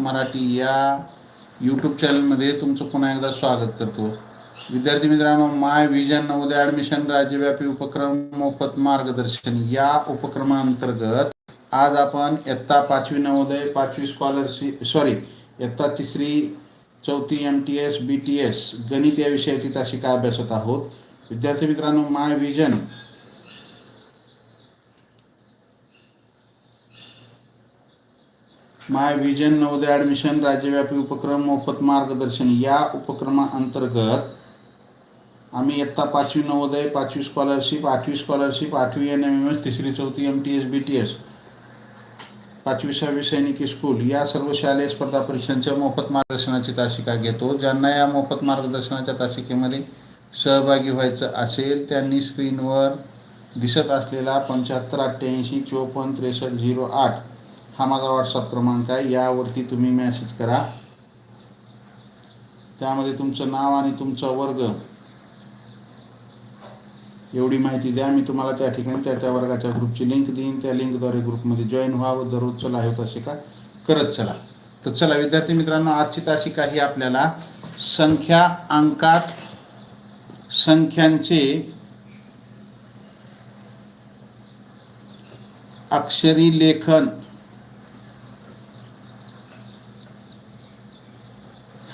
मराठी या यूट्यूब चॅनलमध्ये तुमचं पुन्हा एकदा स्वागत करतो. विद्यार्थी मित्रांनो माय विजन नवोदय ॲडमिशन राज्यव्यापी उपक्रम मोफत मार्गदर्शन या उपक्रमांतर्गत आज आपण इयत्ता पाचवी नवोदय पाचवी स्कॉलरशिप सॉरी इयत्ता तिसरी चौथी M T S B T S गणित या विषयाची तासिका अभ्यासत आहोत. विद्यार्थी मित्रांनो my vision my vision Navodaya admission राज्यव्यापी उपक्रम मोफत मार्गदर्शन. या उपक्रमाअंतर्गत आम्ही इयत्ता पाचवी नवोदय पाचवी स्कॉलरशिप आठवी स्कॉलरशिप आठवी एन एम एम एस तिसरी चौथी M T S B T S पाचवी सहावी सैनिक स्कूल या सर्व शालेय स्पर्धा परीक्षांच्या मोफत मार्गदर्शनाची तासिका घेतो. ज्यांना या मोफत मार्गदर्शनाच्या तासिकेमध्ये सहभागी व्हायचं असेल त्यांनी स्क्रीनवर दिसत असलेला पंच्याहत्तर अठ्ठ्याऐंशी चोपन्न त्रेसष्ट झिरो आठ हा माझा व्हॉट्सअप क्रमांक आहे. यावरती तुम्ही मॅसेज करा. त्यामध्ये तुमचं नाव आणि तुमचा वर्ग. एवढी माहिती द्या. मी तुम्हाला त्या ठिकाणी त्या त्या वर्गाच्या ग्रुपची लिंक देईन. त्या लिंकद्वारे ग्रुपमध्ये जॉईन व्हावं दररोज चला आहे तसे का? करत चला. तर चला विद्यार्थी मित्रांनो आजची तासिका ही आपल्याला संख्या अंकात संख्यांचे अक्षरी लेखन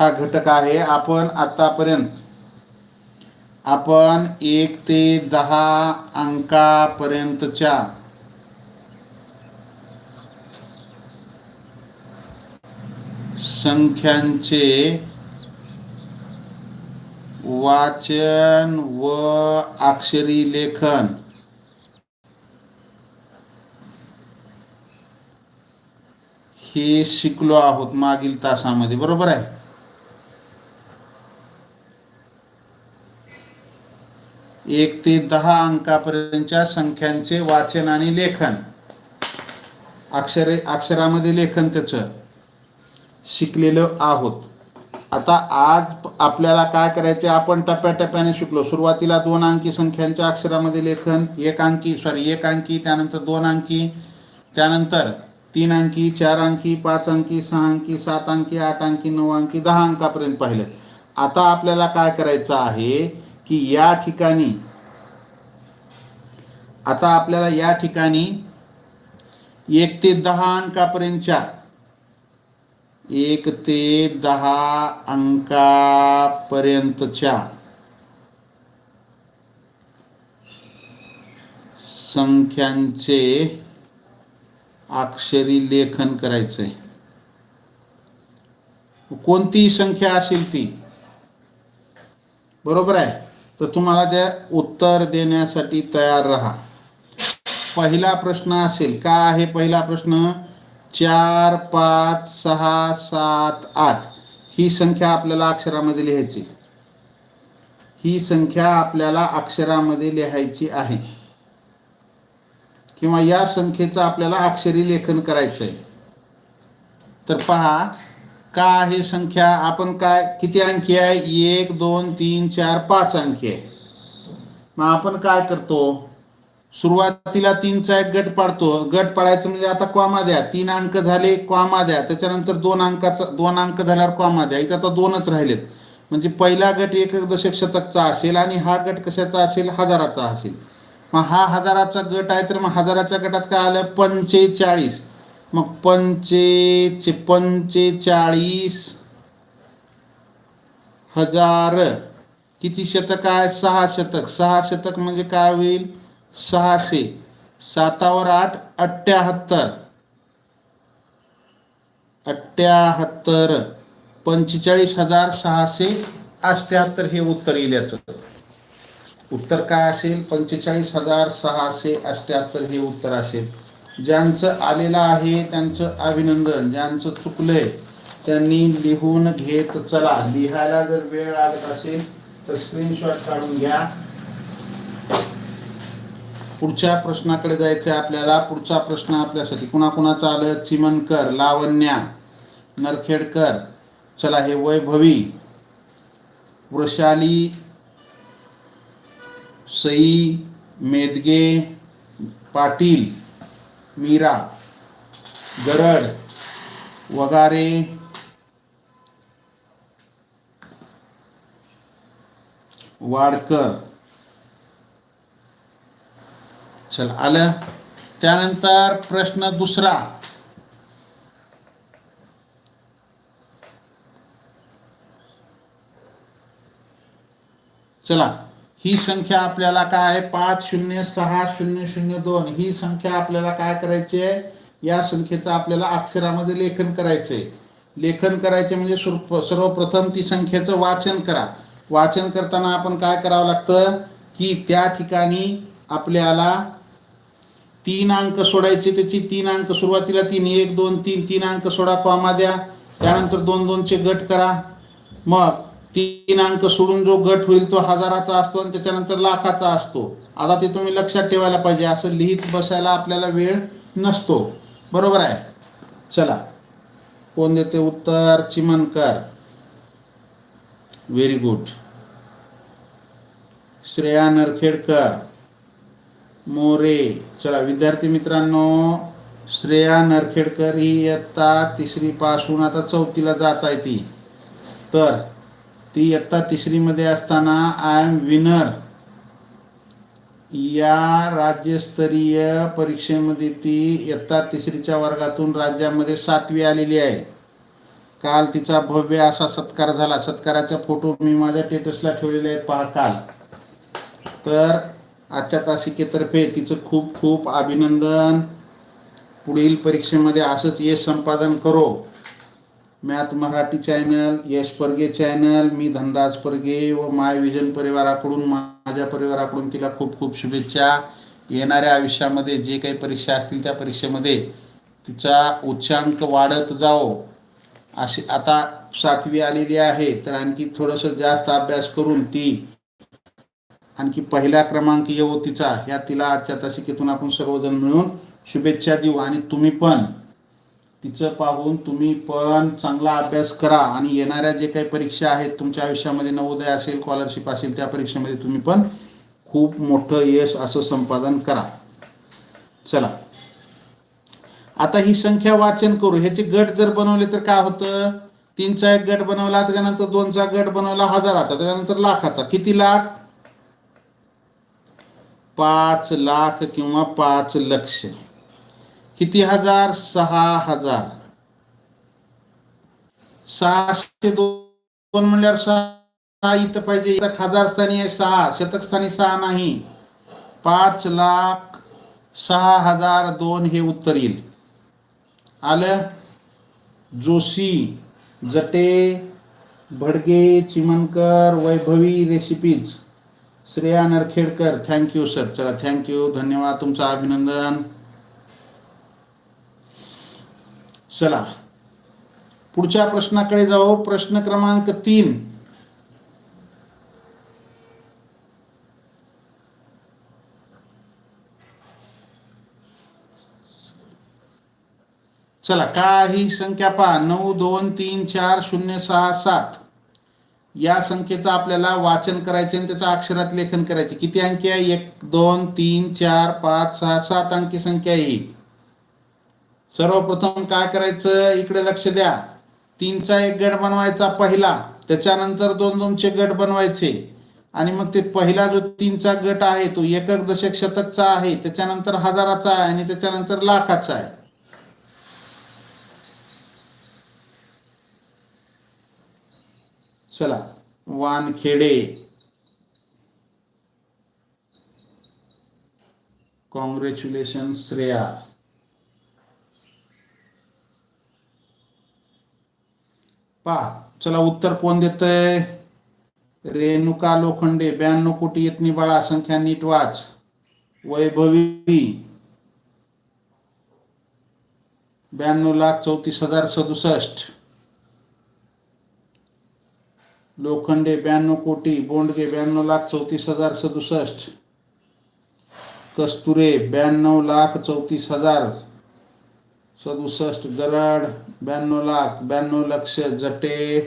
हा घटक आहे. आपण आतापर्यंत आपण एक ते दहा अंकापर्यंतच्या संख्यांचे वाचन व अक्षरी लेखन हे शिकलो आहोत मागील तासामध्ये. बरोबर आहे? एक ते दहा अंकापर्यंतच्या संख्यांचे वाचन आणि लेखन. अक्षरे अक्षरामध्ये लेखन त्याचं. शिकलेलं आहोत. आता आज आपल्याला काय करायचे आपण टप्प्याटप्प्याने शिकलो. सुरुवातीला दोन अंकी संख्यांच्या अक्षरामध्ये लेखन एक अंकी सॉरी एक अंकी त्यानंतर दोन अंकी त्यानंतर तीन अंकी चार अंकी पाच अंकी सहा अंकी सात अंकी आठ अंकी नऊ अंकी दहा अंकापर्यंत पाहिलं. आता आपल्याला काय करायचं आहे की या ठिकाणी आता आपल्याला या ठिकाणी एक ते दहा अंकापर्यंतच्या एक ते दहा अंकापर्यंतच्या संख्यांचे अक्षरी लेखन करायचंय. कोणतीही संख्या असेल ती? बरोबर आहे. तर तुम्हाला त्या उत्तर देण्यासाठी तयार राहा. पहिला प्रश्न असेल. का आहे पहिला प्रश्न? चार पाच सहा सात आठ. ही संख्या आपल्याला अक्षरामध्ये लिहायची. ही संख्या आपल्याला अक्षरामध्ये लिहायची आहे. किंवा या संख्येचं आपल्याला अक्षरी लेखन करायचं आहे तर पहा का आहे संख्या? आपण काय किती अंकी आहे? एक दोन तीन चार पाच अंकी आहे. मग आपण काय करतो? सुरुवातीला तीनचा एक गट पाडतो. गट पाडायचं म्हणजे आता क्वामा द्या. तीन अंक झाले क्वामा द्या. त्याच्यानंतर दोन अंकाचा दोन अंक झाल्यावर क्वामा द्या. इथं आता दोनच राहिलेत. म्हणजे पहिला गट एक दशक शतकचा असेल आणि हा गट कशाचा असेल? हजाराचा असेल. मग हा हजाराचा गट आहे तर मग हजाराच्या गटात काय आलं? पंचेचाळीस. मग पंचे पंचेचाळीस हजार. किती शतक आहे सहा शतक. सहा शतक म्हणजे काय होईल? सहाशे सातावर आठ अठ्ठ्याहत्तर अठ्ठ्याहत्तर पंचेचाळीस हजार सहाशे अठ्ठ्याहत्तर हे उत्तर येईल याचं उत्तर काय असेल? पंचेचाळीस हजार सहाशे अठ्ठ्याहत्तर हे उत्तर असेल. ज्यांचं आलेलं आहे त्यांचं अभिनंदन. ज्यांचं चुकलंय त्यांनी लिहून घेत चला. लिहायला जर वेळ लागत असेल तर स्क्रीनशॉट काढून घ्या. पुढच्या प्रश्नाकडे जायचं आहे आपल्याला. पुढचा प्रश्न आपल्यासाठी. कुणाकुणाचं आलं? चिमनकर लावण्या नरखेडकर. चला हे वैभवी वृषाली सई मेदगे पाटील मीरा गरड वगारे वाडकर. चल आलं. त्यानंतर प्रश्न दुसरा. चला ही संख्या आपल्याला काय आहे? पाच शून्य सहा शून्य शून्य दोन. ही संख्या आपल्याला काय करायची आहे? या संख्येचं आपल्याला अक्षरामध्ये लेखन करायचंय. लेखन करायचे म्हणजे सुर- सर्वप्रथम ती संख्येचं वाचन करा. वाचन करताना आपण काय करावं लागतं? की त्या ठिकाणी आपल्याला तीन अंक सोडायचे त्याची तीन अंक सुरुवातीला तीन एक दोन तीन तीन अंक सोडा कॉमा द्या. त्यानंतर दोन दोनचे गट करा. मग तीन अंक सोडून जो गट होईल तो हजाराचा असतो आणि त्याच्यानंतर लाखाचा असतो. आता ते तुम्ही लक्षात ठेवायला पाहिजे. असं लिहित बसायला आपल्याला वेळ नसतो. बरोबर आहे? चला. कोण देते उत्तर? Chimankar very good Shreya Narkhedkar. More. चला विद्यार्थी मित्रांनो श्रेया नरखेडकर ही इयत्ता तिसरी पासून आता चौथीला जात आहे ती. तर ती इयत्ता तिसरीमध्ये असताना आय एम विनर या राज्यस्तरीय परीक्षेमध्ये ती इयत्ता तिसरीच्या वर्गातून राज्यामध्ये सातवी आलेली आहे. काल तिचा भव्य असा सत्कार झाला. सत्काराचा फोटो मी माझ्या टेटसला ठेवलेले आहेत. पहा काल. तर आजच्या तासिकेतर्फे तिचं खूप खूप अभिनंदन. पुढील परीक्षेमध्ये असंच यश संपादन करो. मॅथ मराठी चॅनल यश परगे चॅनल मी धनराज परगे व माय विजन परिवाराकडून माझ्या परिवाराकडून तिला खूप खूप शुभेच्छा. येणाऱ्या आयुष्यामध्ये जे काही परीक्षा असतील त्या परीक्षेमध्ये तिचा उच्चांक वाढत जाओ अशी आता सातवी आलेली आहे तर आणखी थोडंसं जास्त अभ्यास करून ती आणखी पहिला क्रमांक येऊ तिचा ह्या तिला आजच्या तासिकेतून आपण सर्वजण मिळून शुभेच्छा देऊ. आणि तुम्ही पण तिचं पाहून तुम्ही पण चांगला अभ्यास करा. आणि येणाऱ्या जे काही परीक्षा आहेत तुमच्या आयुष्यामध्ये नवोदय असेल स्कॉलरशिप असेल त्या परीक्षेमध्ये तुम्ही पण खूप मोठं यश असं संपादन करा. चला. आता ही संख्या वाचन करू. ह्याचे गट जर बनवले तर काय होतं? तीनचा एक गट बनवला त्याच्यानंतर दोनचा गट बनवला हजाराचा त्याच्यानंतर लाखाचा. किती लाख? पाच लाख किंवा पाच लक्ष. किती हजार? सहा हजार. सहाशे दोन म्हणल्यावर सहा इथं पाहिजे. इथं हजार स्थानी आहे सहा. शतक स्थानी सहा नाही. पाच लाख सहा हजार दोन हे उत्तर येईल. आलं? Joshi Jate Bhadge Chimankar Vaibhavi recipes. Shreya Narkhedkar thank you sir चला थँक्यू धन्यवाद. तुमचं अभिनंदन. चला. पुढच्या प्रश्नाकडे जाऊ. प्रश्न क्रमांक तीन. चला काही संख्या पहा. नऊ दोन तीन चार शून्य सहा सात. या संख्येचं आपल्याला वाचन करायचे आणि त्याचं अक्षरात लेखन करायचे. किती अंकी आहे? एक दोन तीन चार पाच सहा सात अंकी संख्या आहे सर्वप्रथम काय करायचं? इकडे लक्ष द्या. तीनचा एक गट बनवायचा पहिला. त्याच्यानंतर दोन दोनचे गट बनवायचे. आणि मग ते पहिला जो तीनचा गट आहे तो एकक दशक शतकचा आहे. त्याच्यानंतर हजाराचा आहे आणि त्याच्यानंतर लाखाचा आहे. चला वानखेडे. कॉंग्रॅच्युलेशन श्रेया. पा चला उत्तर कोण देतंय? रेणुका लोखंडे ब्याण्णव कोटी येतनी बाळा संख्या नीट वाच. वैभवी. ब्याण्णव लाख चौतीस हजार सदुसष्ट. लोखंडे ब्याण्णव कोटी बोंडगे ब्याण्णव लाख चौतीस हजार सदुसष्ट. कस्तुरे ब्याण्णव लाख चौतीस हजार सदुसष्ट. गरड ब्याण्णव लाख ब्याण्णव लक्ष जटे.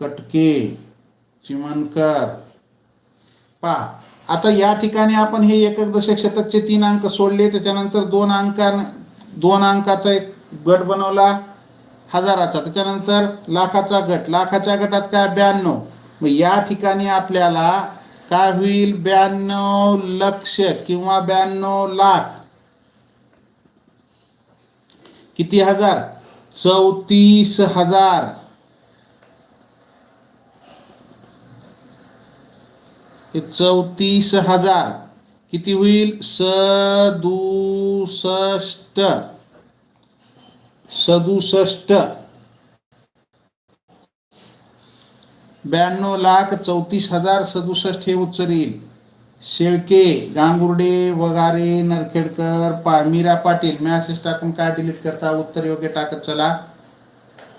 कटके चिमनकर पा आता या ठिकाणी आपण हे एकक दशक शतकचे तीन अंक सोडले त्याच्यानंतर दोन अंकान दोन अंकाचा एक गट बनवला. हजाराचा. त्याच्यानंतर लाखाचा गट. लाखाच्या गटात काय? ब्याण्णव. मग या ठिकाणी आपल्याला काय होईल? ब्याण्णव लक्ष किंवा ब्याण्णव लाख. किती हजार? चौतीस हजार. चौतीस हजार. किती होईल? सदुसष्ट. सदुसष्ट. ब्याण्णव लाख चौतीस हजार सदुसष्ट हे उत्तर येईल. शेळके गांगुर्डे वगारे नरखेडकर पा मीरा पाटील मॅसेज टाकून काय डिलीट करता? उत्तर योग्य टाकत चला.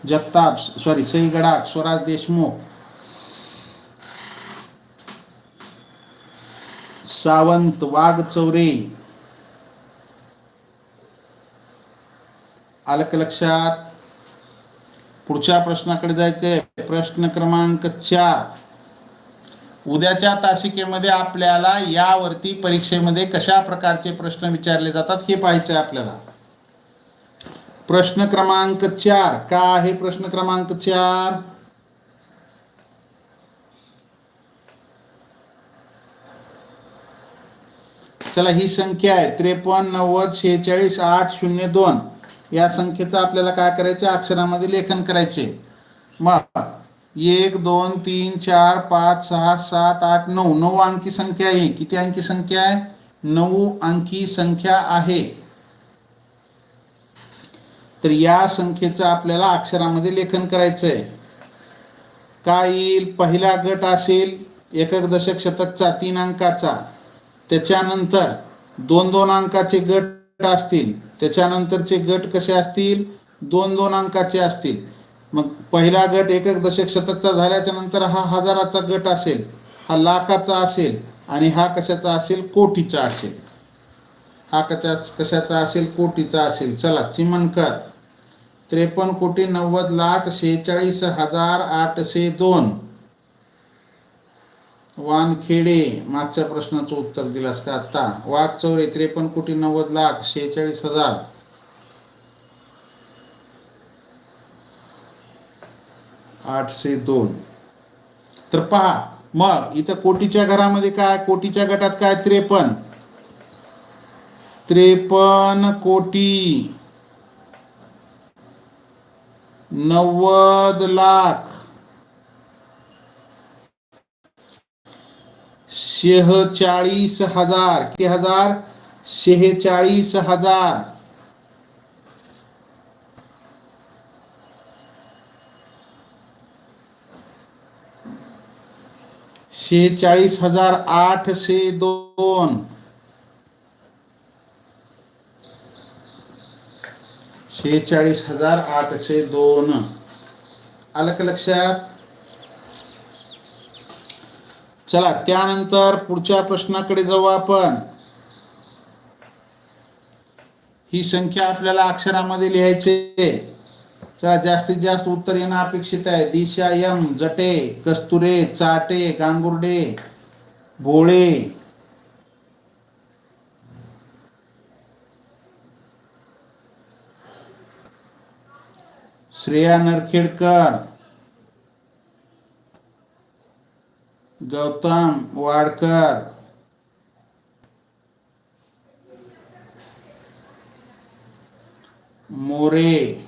जगताप सॉरी सई गडाख स्वराज देशमुख. सावंत वाघ चौरे. आलं का लक्षात. पुढच्या प्रश्नाकडे जायचंय. प्रश्न क्रमांक चार. उद्याच्या तासिकेमध्ये आपल्याला यावरती परीक्षेमध्ये कशा प्रकारचे प्रश्न विचारले जातात हे पाहायचे आपल्याला. प्रश्न क्रमांक चार. का आहे प्रश्न क्रमांक चार? चला ही संख्या आहे. त्रेपन्न नव्वद शेहेचाळीस आठ शून्य दोन. या संख्येचं आपल्याला काय करायचं? अक्षरामध्ये लेखन करायचे. मग एक दोन तीन चार पाच सहा सात आठ नऊ. नऊ अंकी संख्या आहे. किती अंकी संख्या आहे? नऊ अंकी संख्या आहे. तर या संख्येचं आपल्याला अक्षरामध्ये लेखन करायचं आहे काय येईल? पहिला गट असेल एकक दशक शतकचा तीन अंकाचा. त्याच्यानंतर दोन दोन अंकाचे गट असतील. त्याच्यानंतरचे गट कसे असतील? दोन दोन अंकाचे असतील. मग पहिला गट एक दशक शतकचा झाल्याच्यानंतर हा हजाराचा गट असेल हा लाखाचा असेल आणि हा कशाचा असेल? कोटीचा असेल. हा कशा कशाचा असेल? कोटीचा असेल. चला चिमनकर त्रेपन्न कोटी नव्वद लाख शेहेचाळीस हजार आठशे दोन. वानखेडे मागच्या प्रश्नाचं उत्तर दिलास का आत्ता? वाघ चौरे त्रेपन्न कोटी नव्वद लाख शेहेचाळीस हजार. आठशे दोन. तर पहा मग इथं कोटीच्या घरामध्ये काय? कोटीच्या गटात काय? त्रेपन्न. त्रेपन्न कोटी. नव्वद लाख. शेहेचाळीस हजार किती हजार? शेहेचाळीस हजार. शेहेचाळीस हजार आठशे दोन. शेहेचाळीस हजार आठशे दोन. आलं का लक्षात चला त्यानंतर पुढच्या प्रश्नाकडे जाऊ आपण. ही संख्या आपल्याला अक्षरामध्ये लिहायची चला जास्तीत जास्त उत्तर येणं अपेक्षित आहे. दिशा यम जटे कस्तुरे चाटे गांगुर्डे भोळे. श्रेया नरखेडकर. गौतम वाडकर. मोरे.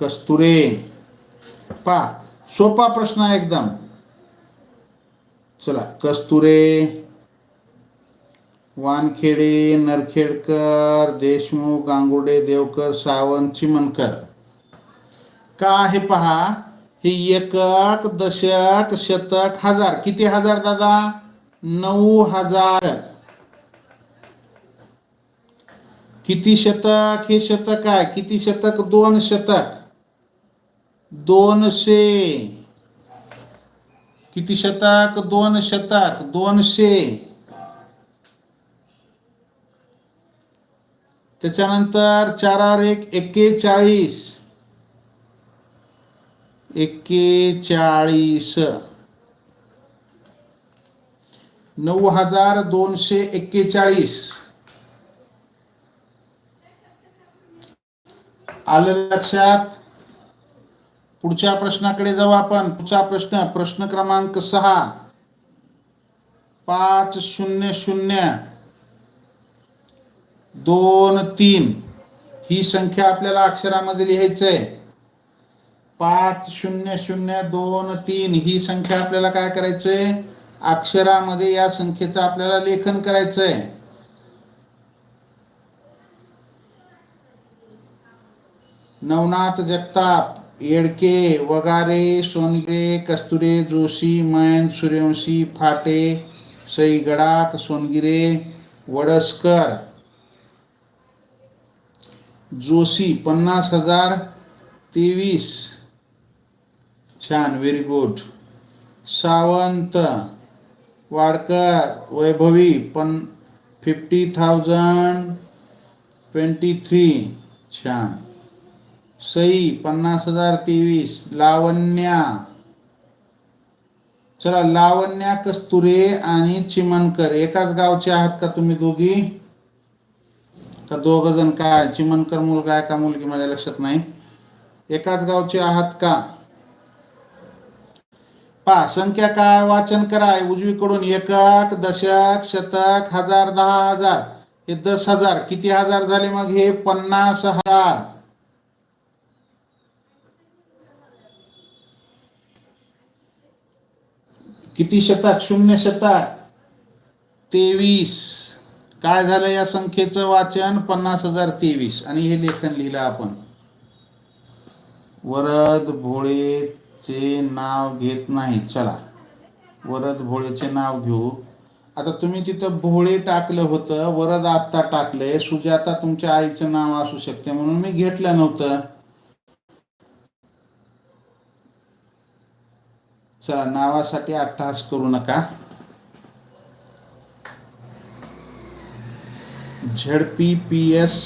कस्तुरे. पा सोपा प्रश्न आहे एकदम. चला कस्तुरे. वानखेडे नरखेडकर देशमुख गांगुर्डे देवकर सावंत चिमनकर का आहे पहा? हे एकक दशक शतक हजार. किती हजार दादा? नऊ हजार. किती शतक? हे शतक आहे. किती शतक? दोन शतक. दोनशे. किती शतक? दोन शतक. दोनशे. त्याच्यानंतर चार एक एक्केचाळीस. एक्केचाळीस. नऊ हजार दोनशे एक्केचाळीस. आलं लक्षात? पुढच्या प्रश्नाकडे जाऊ आपण. पुढचा प्रश्न प्रश्न क्रमांक सहा. पाच शून्य शून्य. दोन तीन. ही संख्या आपल्याला अक्षरामध्ये लिहायचं आहे पाच शून्य शून्य दोन तीन ही संख्या आपल्याला काय करायचंय? अक्षरामध्ये या संख्येचं आपल्याला लेखन करायचंय. नवनाथ जगताप येडके वगारे सोनगिरे कस्तुरे जोशी मैन सूर्यवंशी फाटे सई गडाख सोनगिरे वडसकर. जोशी पन्नास हजार तेवीस. छान व्हेरी गुड सावंत वाडकर वैभवी पण फिफ्टी थाउजंड ट्वेंटी थ्री छान. सई पन्नास हजार तेवीस लावण्या. चला लावण्या कस्तुरे आणि चिमनकर एकाच गावचे आहात का तुम्ही दोघी? का दोघ जण काय चिमनकर मुलगा आहे का मुलगी? माझ्या लक्षात नाही. एकाच गावचे आहात का? पहा संख्या काय? वाचन कराय उजवीकडून एकक दशक शतक हजार दहा हजार. हे दस हजार. किती हजार झाले मग? हे पन्नास हजार. किती शतक? शून्य शतक. तेवीस. काय झालं या संख्येचं वाचन? पन्नास हजार तेवीस. आणि हे लेखन लिहिलं आपण. वरद भोळे चे नाव घेत नाही. चला वरद भोळेचे नाव घेऊ. आता तुम्ही तिथं भोळे टाकलं होतं वरद आत्ता टाकलंय सुजाता तुमच्या आईचं नाव असू शकते म्हणून मी घेतलं नव्हतं. चला नावासाठी अट्टहास करू नका. झडपी पी एस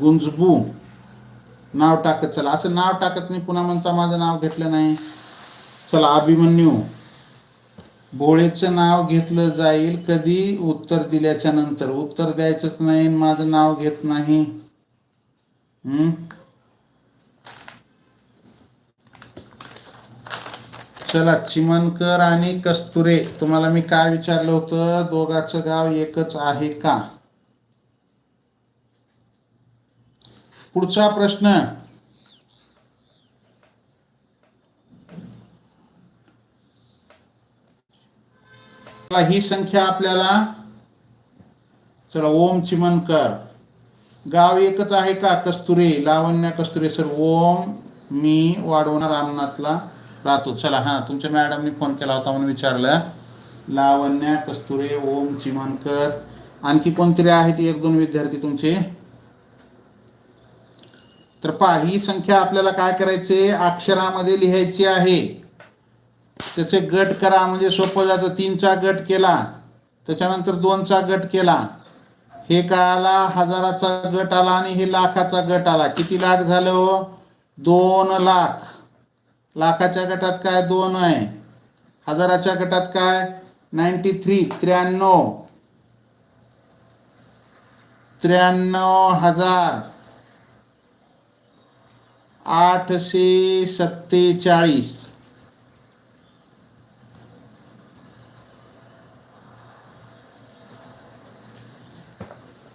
गुंजबू. नाव टाकत चला. असं नाव टाकत नाही पुन्हा म्हणता माझं नाव घेतलं नाही. चला अभिमन्यू. भोळेचं नाव घेतलं जाईल कधी? उत्तर दिल्याच्या नंतर. उत्तर द्यायचंच नाही माझं नाव घेत नाही. हम्म चला चिमनकर आणि कस्तुरे. तुम्हाला मी काय विचारलं होतं? दोघाचं गाव एकच आहे का? पुढचा प्रश्न. चला, ही संख्या आपल्याला चला ओम चिमनकर. गाव एकच आहे का? कस्तुरे लावण्या कस्तुरे सर ओम मी वाढवणार रामनाथला राहतो चला हां तुमच्या मॅडमनी फोन केला होता म्हणून विचारलं. लावण्या कस्तुरे ओम चिमनकर. आणखी कोणतरी आहेत? एक दोन विद्यार्थी तुमचे? तर पहा ही संख्या आपल्याला काय करायचे अक्षरामध्ये लिहायची आहे. त्याचे गट करा म्हणजे सोपं जातं. तीनचा गट केला त्याच्यानंतर दोनचा गट केला. हे काय आला हजाराचा गट आला आणि हे लाखाचा गट आला. किती लाख झालं हो? दोन लाख. लाखाच्या गटात काय दोन आहे? हजाराच्या गटात काय? नाईन्टी थ्री त्र्याण्णव. त्र्याण्णव हजार. आठशे सत्तेचाळीस.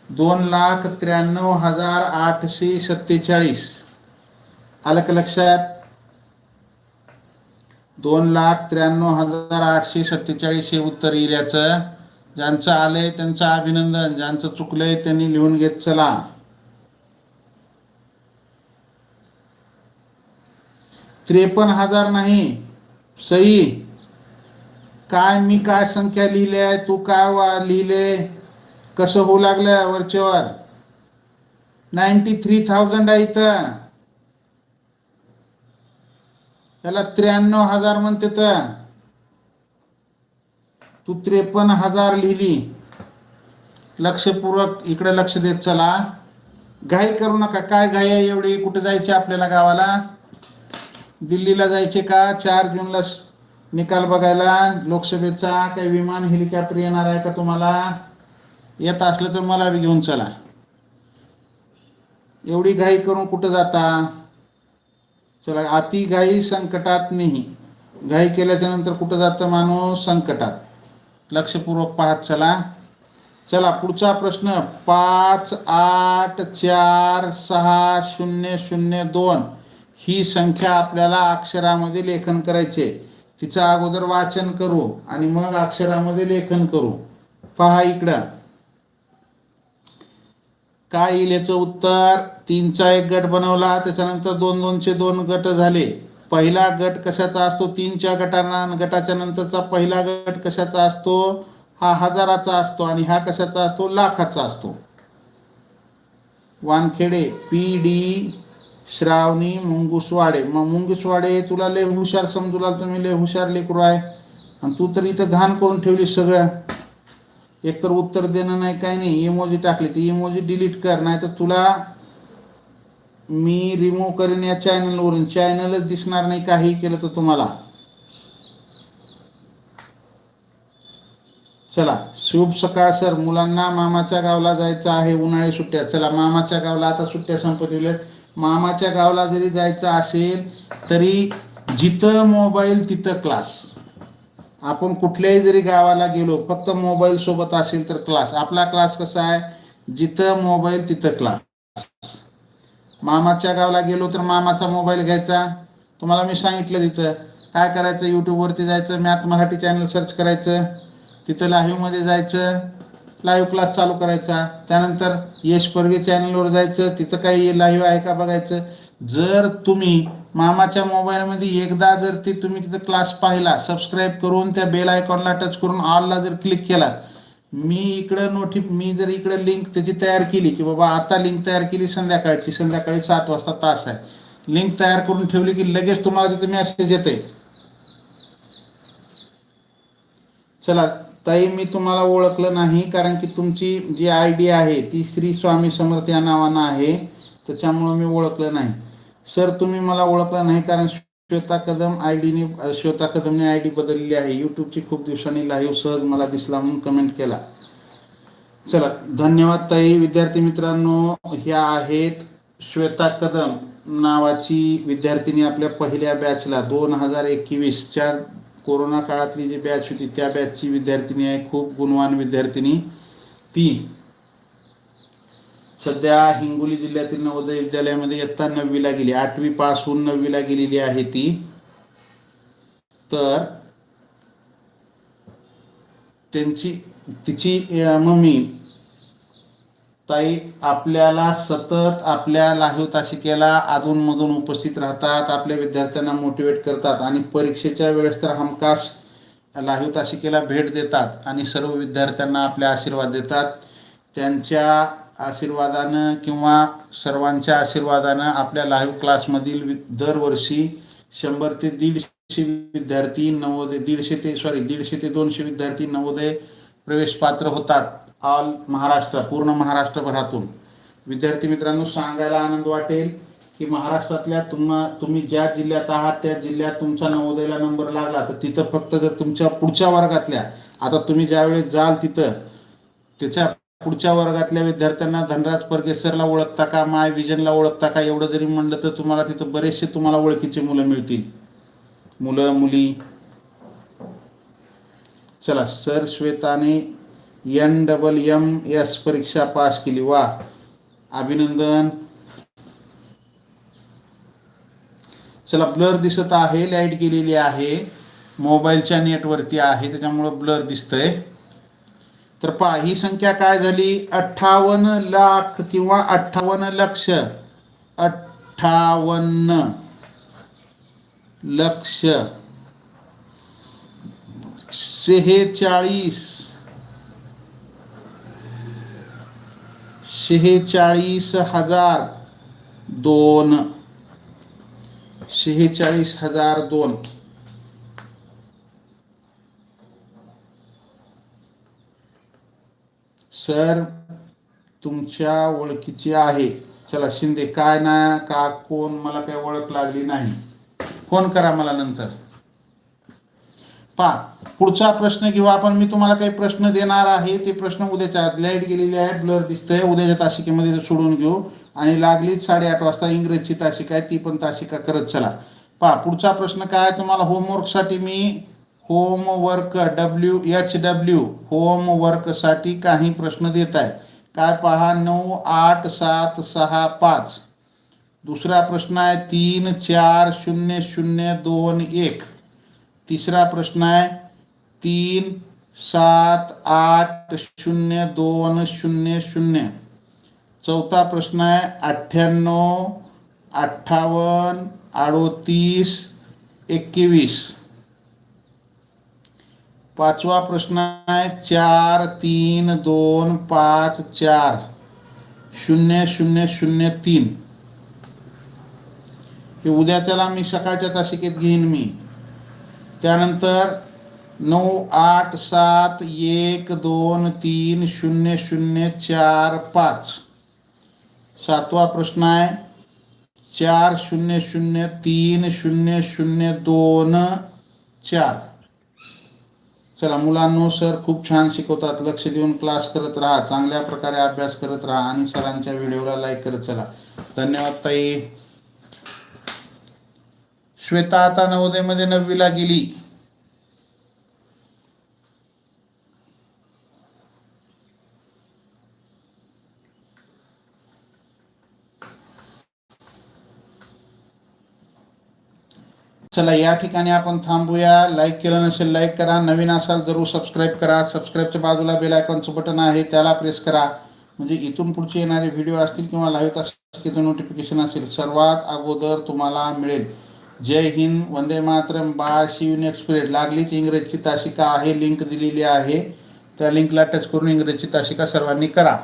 दोन लाख त्र्याण्णव हजार आठशे सत्तेचाळीस. आलं का लक्षात. दोन लाख त्र्याण्णव हजार आठशे सत्तेचाळीस हे उत्तर येईल याचं. ज्यांचं आलंय त्यांचं अभिनंदन ज्यांचं चुकलंय त्यांनी लिहून घेत चला. त्रेपन्न हजार नाही. सई काय मी काय संख्या लिहिली आहे? तू काय वा लिहिले? कसं होऊ लागलं वरच्यावर नाईन्टी थ्री थाउजंड आहे इथं. त्याला त्र्याण्णव हजार म्हणते तर. तू त्रेपन्न हजार लिहिली. लक्षपूर्वक इकडे लक्ष देत चला. घाई करू नका. काय घाई आहे एवढी? कुठे जायची आपल्याला गावाला? दिल्लीला जायचे का? चार जूनला निकाल बघायला. लोकसभेचा काही विमान हेलिकॉप्टर येणार आहे का तुम्हाला? येत असलं तर मला बी घेऊन चला. एवढी घाई करून कुठं जाता? चला अति घाई संकटात नाही. घाई केल्याच्यानंतर कुठं जातं माणूस? संकटात. लक्षपूर्वक पाहत चला. चला पुढचा प्रश्न. पाच आठ चार सहा शून्य शून्य दोन. ही संख्या आपल्याला अक्षरामध्ये लेखन करायचे. तिचं अगोदर वाचन करू आणि मग अक्षरामध्ये लेखन करू. पहा इकडं. काय येईल याचं उत्तर? तीनचा एक गट बनवला त्याच्यानंतर दोन दोनचे दोन गट झाले. पहिला गट कशाचा असतो? तीनच्या गटांना गटाच्या नंतरचा पहिला गट कशाचा असतो? हा हजाराचा असतो आणि हा कशाचा असतो? लाखाचा असतो. Wankhede P D Shravani Munguswade. मग मुंगुसवाडे तुला लय हुशार समजूला तुम्ही लय हुशार लेकरू आहे. आणि तू तर इथं घाण करून ठेवली सगळं. एकतर उत्तर देणं नाही काही नाही. इमोजी टाकली ती इमोजी डिलीट कर. नाही तर तुला मी रिमूव्ह करेन या चॅनलवरून चॅनलच दिसणार नाही काही केलं तर तुम्हाला. चला शुभ सकाळ सर. मुलांना मामाच्या गावला जायचं आहे. उन्हाळी सुट्ट्या. चला मामाच्या गावला आता सुट्ट्या संपत मामाच्या गावला जरी जायचं असेल तरी जिथं मोबाईल तिथं क्लास आपण कुठल्याही जरी गावाला गेलो फक्त मोबाईल सोबत असेल तर क्लास आपला क्लास कसा आहे? जिथं मोबाईल तिथं क्लास मामाच्या गावाला गेलो तर मामाचा मोबाईल घ्यायचा. तुम्हाला मी सांगितलं तिथं. काय करायचं? यूट्यूबवरती जायचं मॅथ मराठी चॅनल सर्च करायचं. तिथं लाईव्हमध्ये जायचं. लाईव्ह क्लास चालू करायचा. त्यानंतर यश परगे चॅनलवर जायचं. तिथं काही लाईव्ह आहे का बघायचं. जर तुम्ही मामाच्या मोबाईलमध्ये एकदा जर ते तुम्ही तिथं क्लास पाहिला सबस्क्राईब करून त्या बेल आयकॉनला टच करून ऑलला जर क्लिक केला मी इकडं नोटी मी जर इकडं लिंक त्याची तयार केली की बाबा आता लिंक तयार केली संध्याकाळची संध्याकाळी सात वाजता तास आहे. लिंक तयार करून ठेवली की लगेच तुम्हाला तिथे मेसेज येते चला ताई मी तुम्हाला ओळखलं नाही कारण की तुमची जी आय डी आहे ती श्री स्वामी समर्थ या नावानं आहे त्याच्यामुळं मी ओळखलं नाही. सर तुम्ही मला ओळखलं नाही कारण श्वेता कदम आय डीने श्वेता कदमने आय डी बदललेली आहे. यूट्यूबची खूप दिवसांनी लाईव्ह सहज मला दिसला म्हणून कमेंट केला. चला धन्यवाद ताई. विद्यार्थी मित्रांनो ह्या आहेत श्वेता कदम नावाची विद्यार्थिनी आपल्या पहिल्या बॅचला दोन हजार एकवीसच्या कोरोना काळातली जी बॅच होती त्या बॅचची विद्यार्थिनी आहे खूप गुणवान विद्यार्थिनी. ती सध्या हिंगोली जिल्ह्यातील नवोदय विद्यालयामध्ये इयत्ता नववीला गेली आठवी पास होऊन नववीला गेलेली आहे ती. तर त्यांची तिची मम्मी ताई आपल्याला सतत आपल्या लाहीव तासिकेला अधूनमधून उपस्थित राहतात आपल्या विद्यार्थ्यांना मोटिवेट करतात आणि परीक्षेच्या वेळेस तर हमखास लाहीव तासिकेला भेट देतात आणि सर्व विद्यार्थ्यांना आपले आशीर्वाद देतात. त्यांच्या आशीर्वादानं किंवा सर्वांच्या आशीर्वादानं आपल्या लाईव्ह क्लासमधील वि दरवर्षी शंभर ते दीडशे विद्यार्थी नवोदय दीडशे ते सॉरी दीडशे ते दोनशे विद्यार्थी नवोदय प्रवेश पात्र होतात. ऑल महाराष्ट्र पूर्ण महाराष्ट्रभरातून. विद्यार्थी मित्रांनो सांगायला आनंद वाटेल की महाराष्ट्रातल्या तुम्हा तुम्ही ज्या जिल्ह्यात आहात त्या जिल्ह्यात तुमचा नवोदयला नंबर लागला तर तिथं फक्त जर तुमच्या पुढच्या वर्गातल्या आता तुम्ही ज्यावेळेस जाल तिथं त्याच्या पुढच्या वर्गातल्या विद्यार्थ्यांना धनराज परगेसरला ओळखता का माय विजनला ओळखता का एवढं जरी म्हणलं तर तुम्हाला तिथं बरेचसे तुम्हाला ओळखीचे मुलं मिळतील. मुलं मुली. चला सर श्वेताने एन डबल एम एस परीक्षा पास केली. वा. अभिनंदन. चला ब्लर दिसत आहे लाइट गेलेली आहे. मोबाईलच्या नेटवरती आहे त्याच्यामुळं ब्लर दिसतंय. तर पहा ही संख्या काय झाली? अठ्ठावन्न लाख किंवा अठ्ठावन्न लक्ष. अठ्ठावन्न लक्ष. सेहेचाळीस. शेहेचाळीस हजार दोन. शेहेचाळीस हजार दोन. सर तुमच्या ओळखीची आहे. चला शिंदे काय ना का कोण मला काही ओळख लागली नाही. फोन करा मला नंतर. पहा पुढचा प्रश्न घेऊ आपण मी तुम्हाला काही प्रश्न देणार आहे ते प्रश्न उद्याच्या लाइट गेलेले आहे ब्लर दिसतंय. उद्याच्या तासिकेमध्ये सोडून घेऊ. आणि लागलीच साडेआठ वाजता इंग्रजची तासिका आहे ती पण तासिका करत चला. पहा पुढचा प्रश्न काय आहे तुम्हाला? होमवर्कसाठी मी होमवर्क डब्ल्यू एच डब्ल्यू होमवर्कसाठी काही प्रश्न देत आहे. काय पहा? नऊ आठ सात सहा पाच. दुसरा प्रश्न आहे तीन चार शून्य शून्य दोन एक. तिसरा प्रश्न आहे. तीन सात आठ शून्य दोन शून्य शून्य. चौथा प्रश्न आहे. अठ्ठ्याण्णव अठ्ठावन्न अडोतीस एकवीस. पाचवा प्रश्न आहे. चार तीन दोन पाच चार. शून्य शून्य शून्य तीन. हे उद्याच्याला मी सकाळच्या तासिकेत घेईन मी. त्यानंतर नऊ आठ सात एक दोन तीन शून्य शून्य चार पाच. सातवा प्रश्न आहे. चार शून्य शून्य तीन शून्य शून्य दोन चार. चला मुलांनो सर खूप छान शिकवतात. लक्ष देऊन क्लास करत राहा. चांगल्या प्रकारे अभ्यास करत राहा. आणि सरांच्या व्हिडिओला लाईक करत चला. धन्यवाद ताई. श्वेता आता नवोदयमध्ये नववीला गेली. चला या ठिकाणी आपण थांबूया. लाईक केलं नसेल लाईक करा. नवीन असाल जरूर सबस्क्राईब करा. सबस्क्राईबच्या बाजूला बेल आयकॉनचं बटन आहे त्याला प्रेस करा. म्हणजे इथून पुढचे येणारे व्हिडिओ असतील किंवा लाईव्ह तासिकेचं नोटिफिकेशन असेल सर्वात अगोदर तुम्हाला मिळेल. जय हिंद वंदे मातरम. बा शिवन एक्सप्रेस लागलीच इंग्रजची तासिका आहे लिंक दिलेली आहे. त्या लिंकला टच करून इंग्रजची तासिका सर्वांनी करा.